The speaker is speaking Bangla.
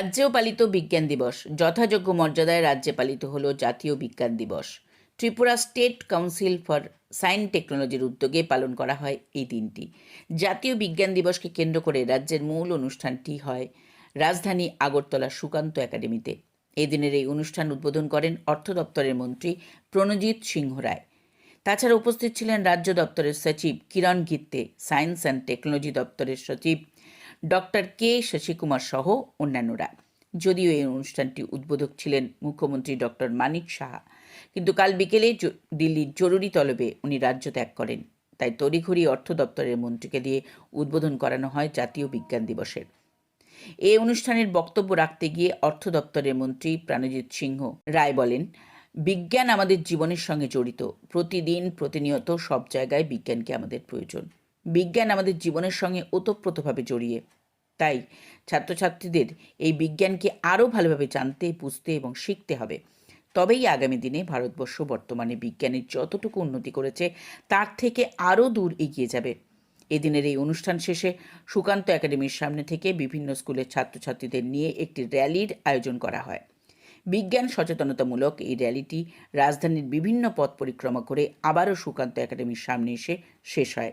রাজ্যেও পালিত বিজ্ঞান দিবস। যথাযোগ্য মর্যাদায় রাজ্যে পালিত হল জাতীয় বিজ্ঞান দিবস। Tripura state council for science টেকনোলজির উদ্যোগে পালন করা হয় এই দিনটি। জাতীয় বিজ্ঞান দিবসকে কেন্দ্র করে রাজ্যের মূল অনুষ্ঠানটি হয় রাজধানী আগরতলা সুকান্ত একাডেমিতে। এদিনের এই অনুষ্ঠান উদ্বোধন করেন অর্থ দপ্তরের মন্ত্রী প্রণজিৎ সিংহ রায়। তাছাড়া উপস্থিত ছিলেন রাজ্য দপ্তরের সচিব Kiran Gitte science and technology দপ্তরের সচিব ডক্টর কে শশীকুমার সহ অন্যান্যরা। যদিও এই অনুষ্ঠানটি উদ্বোধক ছিলেন মুখ্যমন্ত্রী ডক্টর মানিক সাহা, কিন্তু কাল বিকেলে দিল্লির জরুরি তলবে উনি রাজ্য ত্যাগ করেন। তাই তড়িঘড়ি অর্থ দপ্তরের মন্ত্রীকে দিয়ে উদ্বোধন করানো হয় জাতীয় বিজ্ঞান দিবসের। এই অনুষ্ঠানের বক্তব্য রাখতে গিয়ে অর্থ দপ্তরের মন্ত্রী প্রাণজিৎ সিংহ রায় বলেন বিজ্ঞান আমাদের জীবনের সঙ্গে জড়িত। প্রতিদিন, প্রতিনিয়ত সব জায়গায় বিজ্ঞানকে আমাদের প্রয়োজন। বিজ্ঞান আমাদের জীবনের সঙ্গে ওতপ্রোতভাবে জড়িয়ে। তাই ছাত্রছাত্রীদের এই বিজ্ঞানকে আরও ভালোভাবে জানতে, বুঝতে এবং শিখতে হবে। তবেই আগামী দিনে ভারতবর্ষ বর্তমানে বিজ্ঞানের যতটুকু উন্নতি করেছে, তার থেকে আরও দূর এগিয়ে যাবে। এদিনের এই অনুষ্ঠান শেষে সুকান্ত একাডেমির সামনে থেকে বিভিন্ন স্কুলের ছাত্রছাত্রীদের নিয়ে একটি র্যালির আয়োজন করা হয়। বিজ্ঞান সচেতনতামূলক এই র্যালিটি রাজধানীর বিভিন্ন পথ পরিক্রমা করে আবারও সুকান্ত একাডেমির সামনে এসে শেষ হয়।